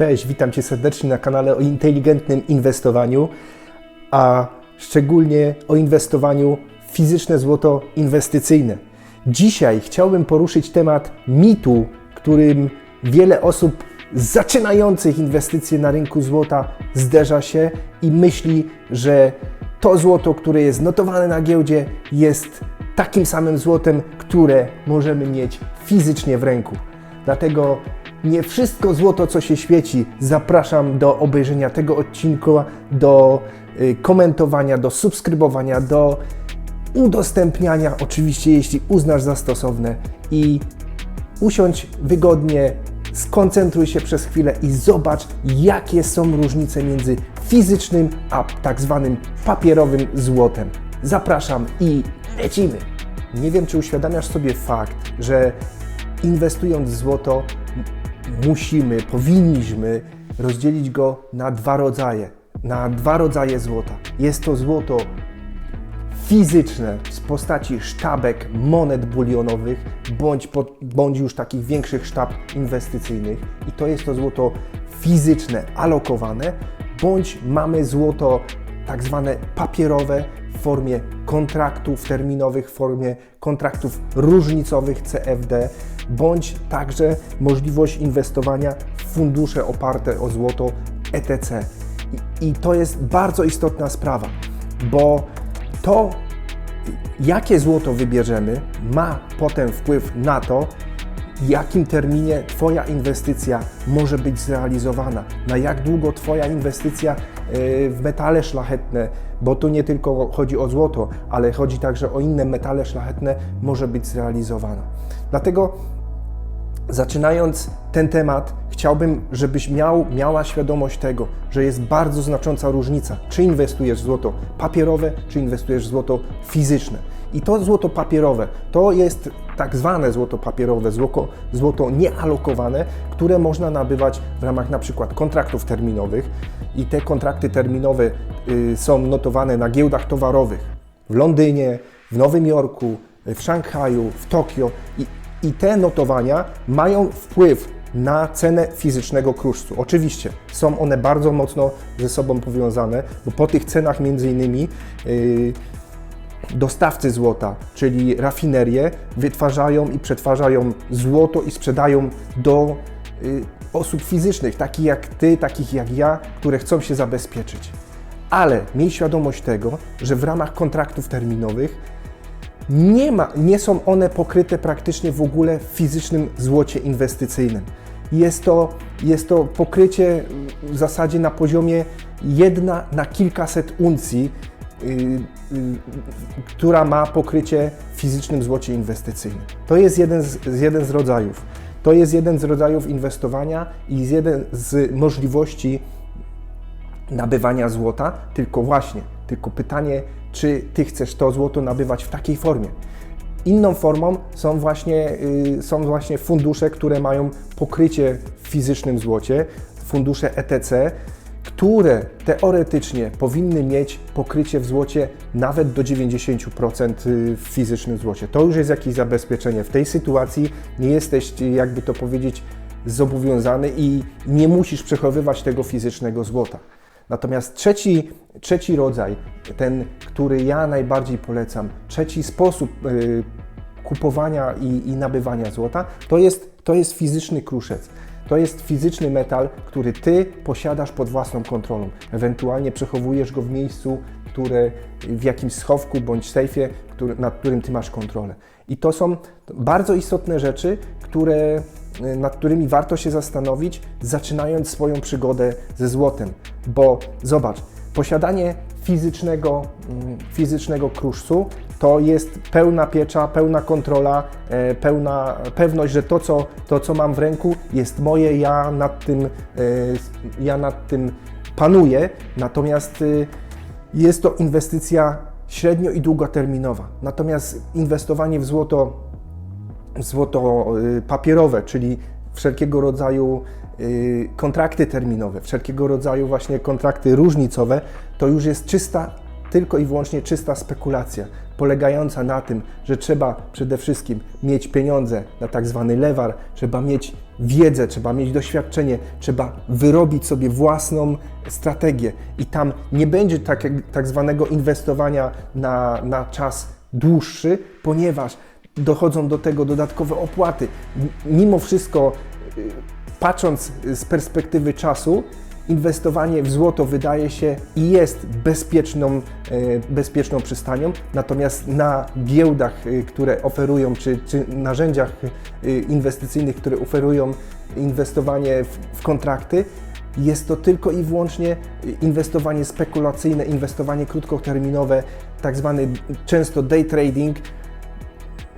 Cześć, witam Cię serdecznie na kanale o inteligentnym inwestowaniu, a szczególnie o inwestowaniu w fizyczne złoto inwestycyjne. Dzisiaj chciałbym poruszyć temat mitu, którym wiele osób zaczynających inwestycje na rynku złota zderza się i myśli, że to złoto, które jest notowane na giełdzie, jest takim samym złotem, które możemy mieć fizycznie w ręku. Dlatego nie wszystko złoto, co się świeci. Zapraszam do obejrzenia tego odcinka, do y, komentowania, do subskrybowania, do udostępniania, oczywiście jeśli uznasz za stosowne i usiądź wygodnie, skoncentruj się przez chwilę i zobacz, jakie są różnice między fizycznym a tak zwanym papierowym złotem. Zapraszam i lecimy! Nie wiem, czy uświadamiasz sobie fakt, że inwestując w złoto, musimy, powinniśmy rozdzielić go na dwa rodzaje. Na dwa rodzaje złota. Jest to złoto fizyczne w postaci sztabek, monet bulionowych, bądź, pod, bądź już takich większych sztab inwestycyjnych. I to jest to złoto fizyczne, alokowane, bądź mamy złoto tak zwane papierowe w formie kontraktów terminowych, w formie kontraktów różnicowych CFD, bądź także możliwość inwestowania w fundusze oparte o złoto ETC. I, to jest bardzo istotna sprawa, bo to, jakie złoto wybierzemy, ma potem wpływ na to, w jakim terminie Twoja inwestycja może być zrealizowana, na jak długo Twoja inwestycja y, w metale szlachetne, bo tu nie tylko chodzi o złoto, ale chodzi także o inne metale szlachetne, może być zrealizowana. Dlatego Zaczynając ten temat, chciałbym, żebyś miał, miała świadomość tego, że jest bardzo znacząca różnica, czy inwestujesz w złoto papierowe, czy inwestujesz w złoto fizyczne. I to złoto papierowe to jest tak zwane złoto papierowe, złoto, złoto niealokowane, które można nabywać w ramach na przykład kontraktów terminowych. I te kontrakty terminowe y, są notowane na giełdach towarowych w Londynie, w Nowym Jorku, w Szanghaju, w Tokio i, i te notowania mają wpływ na cenę fizycznego kruszcu. Oczywiście są one bardzo mocno ze sobą powiązane, bo po tych cenach między innymi yy, dostawcy złota, czyli rafinerie, wytwarzają i przetwarzają złoto i sprzedają do y, osób fizycznych, takich jak Ty, takich jak ja, które chcą się zabezpieczyć. Ale miej świadomość tego, że w ramach kontraktów terminowych nie, ma, nie są one pokryte praktycznie w ogóle w fizycznym złocie inwestycyjnym. Jest to, jest to pokrycie w zasadzie na poziomie jedna na kilkaset uncji, yy, yy, która ma pokrycie w fizycznym złocie inwestycyjnym. To jest jeden z, z jeden z rodzajów. To jest jeden z rodzajów inwestowania i jest jeden z możliwości nabywania złota, tylko właśnie, tylko pytanie, czy Ty chcesz to złoto nabywać w takiej formie. Inną formą są właśnie, y, są właśnie fundusze, które mają pokrycie w fizycznym złocie, fundusze ETC, które teoretycznie powinny mieć pokrycie w złocie nawet do 90% w fizycznym złocie. To już jest jakieś zabezpieczenie. W tej sytuacji nie jesteś, jakby to powiedzieć, zobowiązany i nie musisz przechowywać tego fizycznego złota. Natomiast trzeci, trzeci rodzaj, ten, który ja najbardziej polecam, trzeci sposób y, kupowania i, i nabywania złota, to jest, to jest fizyczny kruszec. To jest fizyczny metal, który Ty posiadasz pod własną kontrolą. Ewentualnie przechowujesz go w miejscu, które w jakimś schowku bądź sejfie, który, nad którym Ty masz kontrolę. I to są bardzo istotne rzeczy, które, nad którymi warto się zastanowić, zaczynając swoją przygodę ze złotem. Bo zobacz, posiadanie fizycznego, mm, fizycznego kruszcu to jest pełna piecza, pełna kontrola, e, pełna pewność, że to co, to, co mam w ręku, jest moje, ja nad tym, e, ja nad tym panuję. Natomiast y, jest to inwestycja średnio i długoterminowa. Natomiast inwestowanie w złoto, w złoto y, czyli wszelkiego rodzaju y, kontrakty terminowe, wszelkiego rodzaju właśnie kontrakty różnicowe, to już jest czysta tylko i wyłącznie czysta spekulacja, polegająca na tym, że trzeba przede wszystkim mieć pieniądze na tak zwany lewar, trzeba mieć wiedzę, trzeba mieć doświadczenie, trzeba wyrobić sobie własną strategię i tam nie będzie tak, tak zwanego inwestowania na, na czas dłuższy, ponieważ dochodzą do tego dodatkowe opłaty. Mimo wszystko, y, patrząc z perspektywy czasu, inwestowanie w złoto wydaje się i jest bezpieczną, e, bezpieczną przystanią, natomiast na giełdach, e, które oferują, czy, czy narzędziach e, inwestycyjnych, które oferują inwestowanie w, w kontrakty, jest to tylko i wyłącznie inwestowanie spekulacyjne, inwestowanie krótkoterminowe, tak zwany często day trading,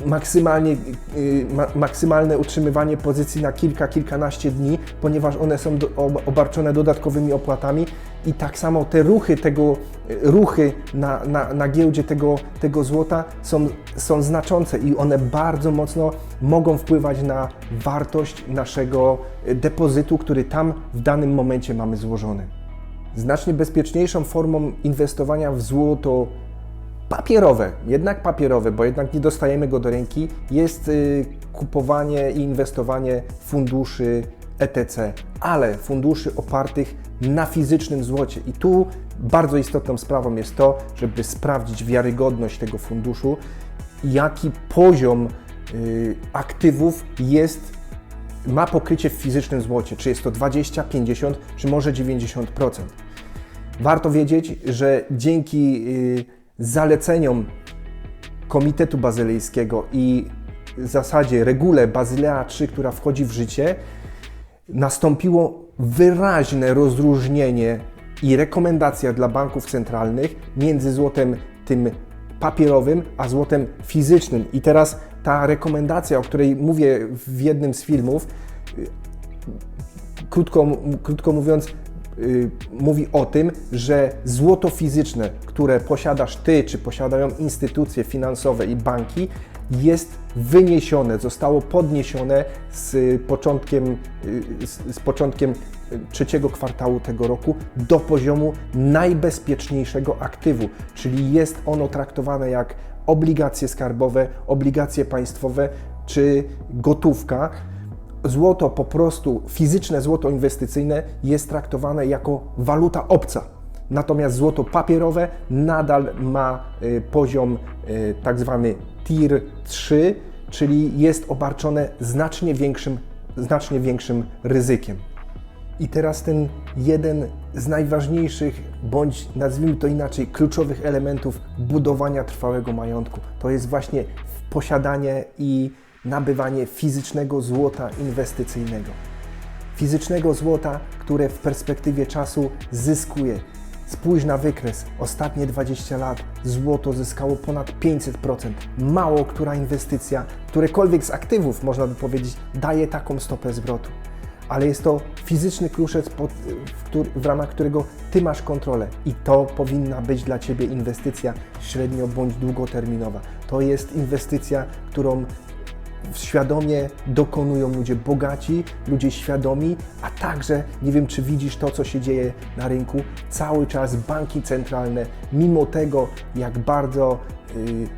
maksymalnie, y, ma, maksymalne utrzymywanie pozycji na kilka, kilkanaście dni, ponieważ one są do, ob- obarczone dodatkowymi opłatami i tak samo te ruchy tego, ruchy na, na, na giełdzie tego, tego złota są, są znaczące i one bardzo mocno mogą wpływać na wartość naszego y, depozytu, który tam w danym momencie mamy złożony. Znacznie bezpieczniejszą formą inwestowania w złoto papierowe, jednak papierowe, bo jednak nie dostajemy go do ręki, jest y, kupowanie i inwestowanie funduszy ETC, ale funduszy opartych na fizycznym złocie. I tu bardzo istotną sprawą jest to, żeby sprawdzić wiarygodność tego funduszu, jaki poziom y, aktywów jest ma pokrycie w fizycznym złocie, czy jest to 20, 50, czy może 90%. Warto wiedzieć, że dzięki y, zaleceniom Komitetu Bazylejskiego i zasadzie regule Bazylea III, która wchodzi w życie, nastąpiło wyraźne rozróżnienie i rekomendacja dla banków centralnych między złotem tym papierowym, a złotem fizycznym. I teraz ta rekomendacja, o której mówię w jednym z filmów, krótko, krótko mówiąc, y, mówi o tym, że złoto fizyczne, które posiadasz ty, czy posiadają instytucje finansowe i banki, jest wyniesione, zostało podniesione z początkiem, y, z, początkiem y, trzeciego kwartału tego roku do poziomu najbezpieczniejszego aktywu, czyli jest ono traktowane jak obligacje skarbowe, obligacje państwowe czy gotówka, złoto po prostu, fizyczne złoto inwestycyjne jest traktowane jako waluta obca. Natomiast złoto papierowe nadal ma y, poziom y, tak zwany Tier 3, czyli jest obarczone znacznie większym, znacznie większym ryzykiem. I teraz ten jeden z najważniejszych, bądź nazwijmy to inaczej, kluczowych elementów budowania trwałego majątku. To jest właśnie posiadanie i nabywanie fizycznego złota inwestycyjnego. Fizycznego złota, które w perspektywie czasu zyskuje. Spójrz na wykres. Ostatnie 20 lat złoto zyskało ponad 500%. Mało która inwestycja, którekolwiek z aktywów, można by powiedzieć, daje taką stopę zwrotu. Ale jest to fizyczny któr, w ramach którego Ty masz kontrolę i to powinna być dla Ciebie inwestycja średnio bądź długoterminowa. To jest inwestycja, którą świadomie dokonują ludzie bogaci, ludzie świadomi, a także, nie wiem czy widzisz to, co się dzieje na rynku, cały czas banki centralne, mimo tego, jak bardzo y,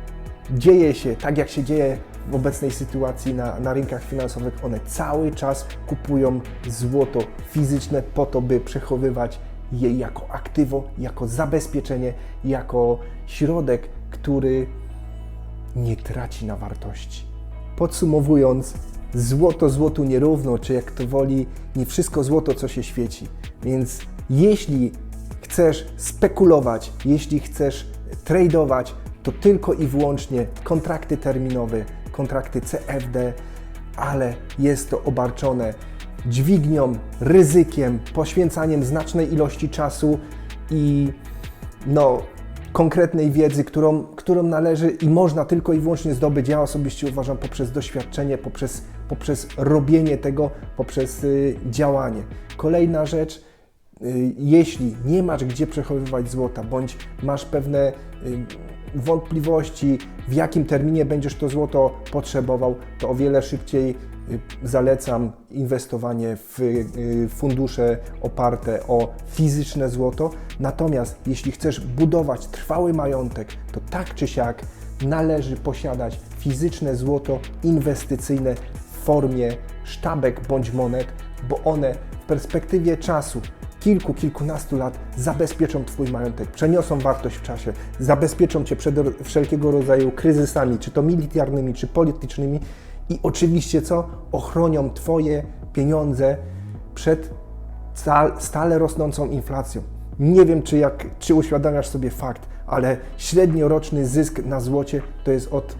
dzieje się, tak jak się dzieje w obecnej sytuacji na, na rynkach finansowych, one cały czas kupują złoto fizyczne po to, by przechowywać je jako aktywo, jako zabezpieczenie, jako środek, który nie traci na wartości. Podsumowując, złoto złotu nierówno, czy jak to woli, nie wszystko złoto, co się świeci. Więc jeśli chcesz spekulować, jeśli chcesz tradować, to tylko i wyłącznie kontrakty terminowe, kontrakty CFD, ale jest to obarczone dźwignią, ryzykiem, poświęcaniem znacznej ilości czasu i no, konkretnej wiedzy, którą, którą należy i można tylko i wyłącznie zdobyć. Ja osobiście uważam poprzez doświadczenie, poprzez, poprzez robienie tego, poprzez y, działanie. Kolejna rzecz, y, jeśli nie masz gdzie przechowywać złota, bądź masz pewne y, wątpliwości, w jakim terminie będziesz to złoto potrzebował, to o wiele szybciej zalecam inwestowanie w y, fundusze oparte o fizyczne złoto. Natomiast jeśli chcesz budować trwały majątek, to tak czy siak należy posiadać fizyczne złoto inwestycyjne w formie sztabek bądź monet, bo one w perspektywie czasu kilku, kilkunastu lat zabezpieczą Twój majątek, przeniosą wartość w czasie, zabezpieczą Cię przed wszelkiego rodzaju kryzysami, czy to militarnymi, czy politycznymi i oczywiście co? Ochronią Twoje pieniądze przed sta- stale rosnącą inflacją. Nie wiem, czy, jak, czy uświadamiasz sobie fakt, ale średnioroczny zysk na złocie to jest od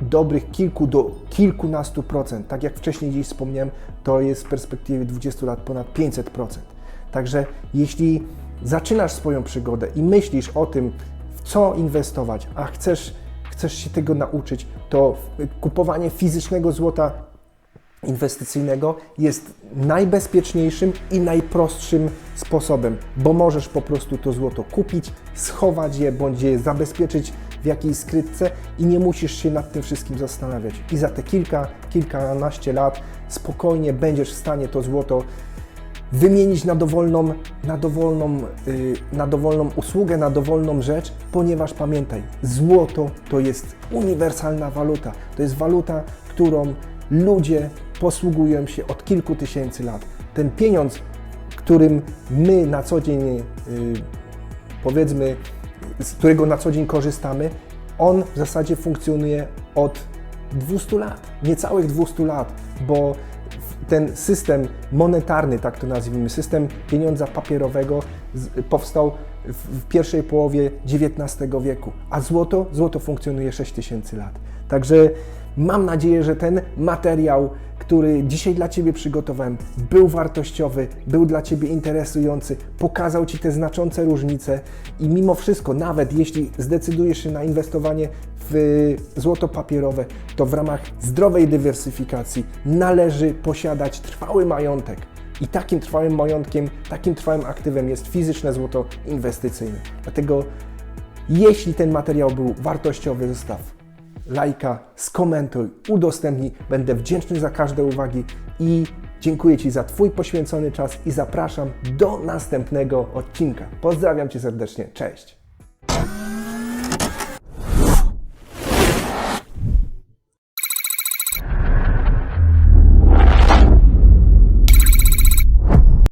dobrych kilku do kilkunastu procent. Tak jak wcześniej gdzieś wspomniałem, to jest w perspektywie 20 lat ponad 500 procent. Także jeśli zaczynasz swoją przygodę i myślisz o tym, w co inwestować, a chcesz, chcesz się tego nauczyć, to kupowanie fizycznego złota inwestycyjnego jest najbezpieczniejszym i najprostszym sposobem, bo możesz po prostu to złoto kupić, schować je bądź je zabezpieczyć w jakiejś skrytce i nie musisz się nad tym wszystkim zastanawiać. I za te kilka, kilkanaście lat spokojnie będziesz w stanie to złoto wymienić na dowolną, na, dowolną, yy, na dowolną usługę, na dowolną rzecz, ponieważ pamiętaj, złoto to jest uniwersalna waluta. To jest waluta, którą ludzie posługują się od kilku tysięcy lat. Ten pieniądz, którym my na co dzień, yy, powiedzmy, z którego na co dzień korzystamy, on w zasadzie funkcjonuje od 200 lat, niecałych 200 lat, bo ten system monetarny, tak to nazwijmy, system pieniądza papierowego powstał w pierwszej połowie XIX wieku, a złoto, złoto funkcjonuje 6000 lat. Także mam nadzieję, że ten materiał, który dzisiaj dla Ciebie przygotowałem, był wartościowy, był dla Ciebie interesujący, pokazał Ci te znaczące różnice i mimo wszystko, nawet jeśli zdecydujesz się na inwestowanie w złoto papierowe, to w ramach zdrowej dywersyfikacji należy posiadać trwały majątek. I takim trwałym majątkiem, takim trwałym aktywem jest fizyczne złoto inwestycyjne. Dlatego, jeśli ten materiał był wartościowy, zostaw lajka, skomentuj, udostępnij. Będę wdzięczny za każde uwagi i dziękuję Ci za Twój poświęcony czas i zapraszam do następnego odcinka. Pozdrawiam Cię serdecznie. Cześć!